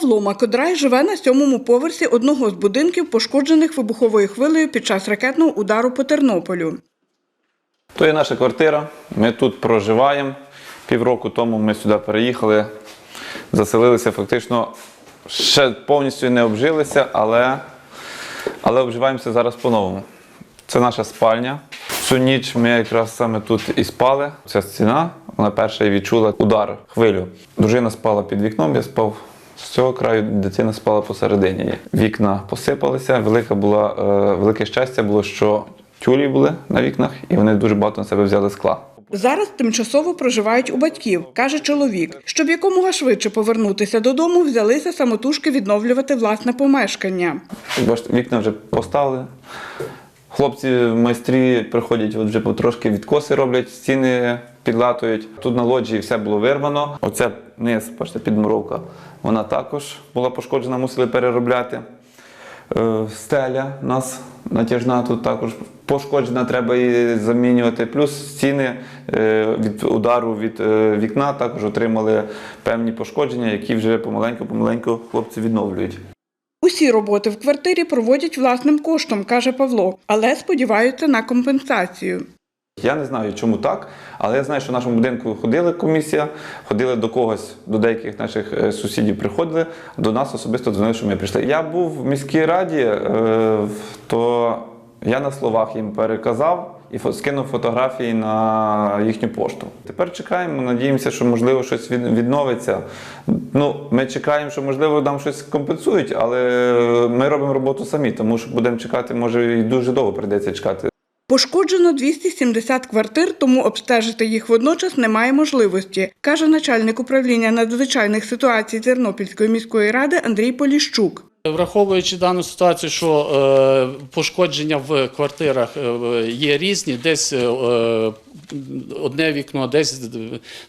Павло Макодрай живе на сьомому поверсі одного з будинків, пошкоджених вибуховою хвилею під час ракетного удару по Тернополю. То є наша квартира. Ми тут проживаємо. Півроку тому ми сюди переїхали, заселилися фактично, ще повністю не обжилися, але, але обживаємося зараз по-новому. Це наша спальня. Всю ніч ми якраз саме тут і спали. Ця стіна, вона перша і відчула удар, хвилю. Дружина спала під вікном, я спав з цього краю, дитина спала посередині. Вікна посипалися. Велика була, е, велике щастя було, що тюлі були на вікнах, і вони дуже багато на себе взяли скла. Зараз тимчасово проживають у батьків, каже чоловік. Щоб якомога швидше повернутися додому, взялися самотужки відновлювати власне помешкання. Вікна вже поставили. Хлопці майстрі приходять, от вже потрошки відкоси роблять, стіни підлатують. Тут на лоджії все було вирвано. Оце низ, бачите, підмуровка. Вона також була пошкоджена, мусили переробляти. Е, Стеля у нас натяжна тут також пошкоджена, треба її замінювати. Плюс стіни е, від удару від е, вікна також отримали певні пошкодження, які вже помаленьку-помаленьку хлопці відновлюють. Усі роботи в квартирі проводять власним коштом, каже Павло, але сподіваються на компенсацію. Я не знаю, чому так, але я знаю, що в нашому будинку ходила комісія, ходили до когось, до деяких наших е, сусідів приходили, до нас особисто дзвонили, що ми прийшли. Я був в міській раді, е, то я на словах їм переказав і скинув фотографії на їхню пошту. Тепер чекаємо, надіємося, що можливо щось від- відновиться. Ну, ми чекаємо, що можливо нам щось компенсують, але ми робимо роботу самі, тому що будемо чекати, може і дуже довго прийдеться чекати. Пошкоджено 270 квартир, тому обстежити їх водночас немає можливості, каже начальник управління надзвичайних ситуацій Тернопільської міської ради Андрій Поліщук. Враховуючи дану ситуацію, що е, пошкодження в квартирах е, є різні, десь е, одне вікно, десь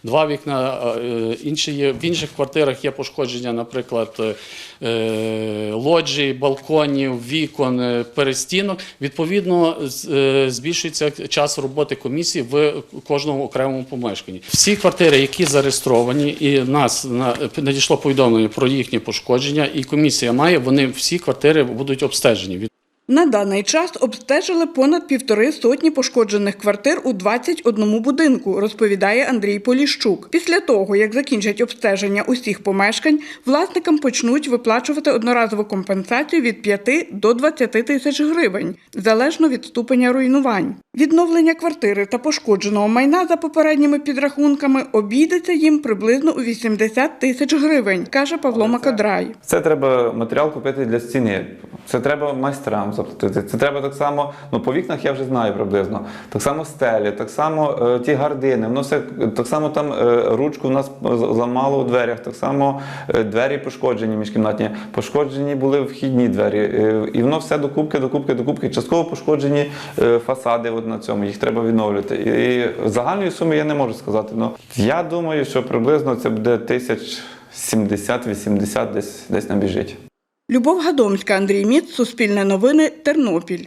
два вікна, е, інші є, в інших квартирах є пошкодження, наприклад, е, лоджій, балконів, вікон, е, перестінок. Відповідно, е, збільшується час роботи комісії в кожному окремому помешканні. Всі квартири, які зареєстровані, і нас на- надійшло повідомлення про їхні пошкодження, і комісія має, вони всі квартири будуть обстежені. На даний час обстежили понад півтори сотні пошкоджених квартир у 21 будинку, розповідає Андрій Поліщук. Після того, як закінчать обстеження усіх помешкань, власникам почнуть виплачувати одноразову компенсацію від 5 до 20 тисяч гривень, залежно від ступеня руйнувань. Відновлення квартири та пошкодженого майна за попередніми підрахунками обійдеться їм приблизно у 80 тисяч гривень, каже Павло Макодрай. Це треба матеріал купити для стіни. Це треба майстрам заплатити. Це треба так само. Ну по вікнах я вже знаю приблизно. Так само стелі, так само е, ті гардини. Воно все так само там е, ручку в нас зламало у дверях. Так само е, двері пошкоджені міжкімнатні. Пошкоджені були вхідні двері. Е, і воно все докупки, докупки, докупки. Частково пошкоджені е, фасади. От на цьому їх треба відновлювати. І загальної суми я не можу сказати. Ну я думаю, що приблизно це буде тисяч 70-80 десь десь набіжить. Любов Гадомська, Андрій Міц, Суспільне новини, Тернопіль.